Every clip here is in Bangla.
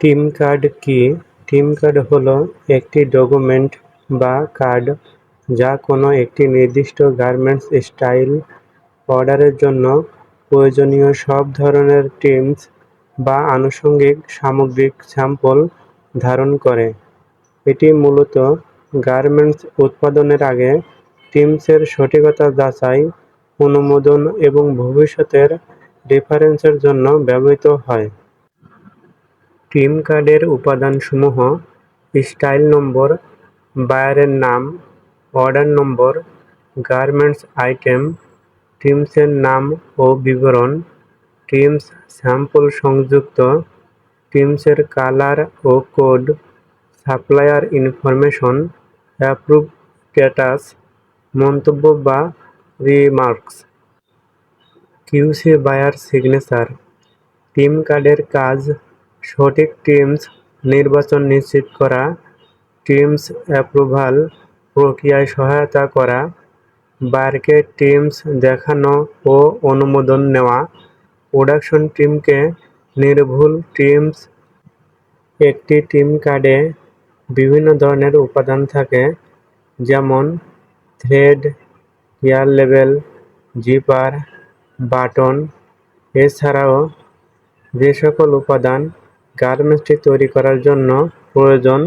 টিম কার্ড কি? টিম কার্ড হলো একটি ডকুমেন্ট বা কার্ড যা কোনো একটি নির্দিষ্ট গার্মেন্টস স্টাইল অর্ডারের জন্য প্রয়োজনীয় সব ধরনের টিমস বা আনুষঙ্গিক সামগ্রিক স্যাম্পল ধারণ করে। এটি মূলত গার্মেন্টস উৎপাদনের আগে টিমসের সঠিকতা যাচাই, অনুমোদন এবং ভবিষ্যতের রেফারেন্সের জন্য ব্যবহৃত হয়। টিম কার্ডের উপাদানসমূহ স্টাইল নম্বর বায়ারের নাম অর্ডার নম্বর গার্মেন্টস আইটেম টিমসের নাম ও বিবরণ টিমস স্যাম্পল সংযুক্ত টিমসের কালার ও code supplier information approve status মন্তব্য বা remarks QC buyer signature trim কার্ডের কাজ সঠিক টিমস নির্বাচন নিশ্চিত করা, টিমস অ্যাপ্রুভাল প্রক্রিয়ায় সহায়তা করা বায়ারকে টিমস দেখানো ও অনুমোদন নেওয়া, প্রোডাকশন টিমকে নির্ভুল টিমস, একটি টিম কার্ডে বিভিন্ন ধরনের উপাদান থাকে, যেমন থ্রেড এয়ার লেভেল জিপার, বাটন, এছাড়াও যে সকল উপাদান গার্মেন্টসটি তৈরি করার জন্য প্রয়োজন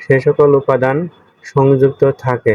সে সকল উপাদান সংযুক্ত থাকে।